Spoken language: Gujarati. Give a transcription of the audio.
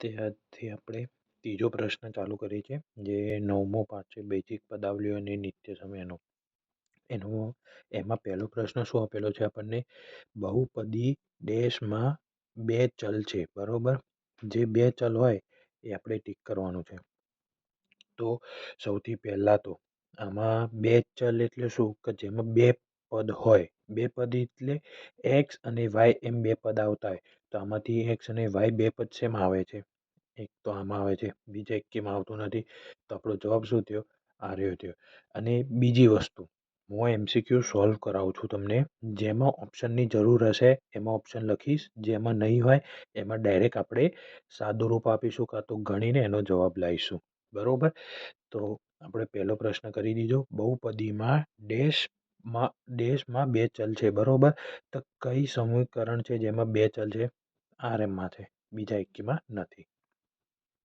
ત્યારથી આપણે ત્રીજો પ્રશ્ન ચાલુ કરીએ છીએ, જે નવમો પાઠ છે બેઝિક પદાવલીઓ અને નિત્ય સમયનો. એનો, એમાં પહેલો પ્રશ્ન શું આપેલો છે આપણને? બહુપદી દેશમાં બે ચલ છે, બરોબર? જે બે ચલ હોય એ આપણે ટીક કરવાનું છે. તો સૌથી પહેલાં તો આમાં બે ચલ એટલે શું? કે જેમાં બે પદ હોય. બે પદ એટલે એક્સ અને વાય એમ બે પદ આવતા હોય. તો આમાંથી એક્સ અને વાય બે પદ શેમાં આવે છે? એક તો આમાં આવે છે. બીજા કેમ આવતું નથી. તો આપણો જવાબ શું થયો? આ રહ્યો થયો. અને બીજી વસ્તુ, હું એમસીક્યુ સોલ્વ કરાવું છું તમને. જેમાં ઓપ્શનની જરૂર હશે, એમાં ઓપ્શન લખીશ. જેમાં નહીં હોય, એમાં ડાયરેક્ટ આપણે સાદું રૂપ આપીશું કાં તો ગણીને એનો જવાબ લાવીશું. બરાબર? તો આપણે પહેલો પ્રશ્ન કરી દીધો. બહુપદીમાં ડેશમાં દેશમાં બે ચલ છે, બરાબર? તો કઈ સમીકરણ છે જેમાં બે ચલ છે? આર એમમાં છે, બીજા એકેયમાં નથી.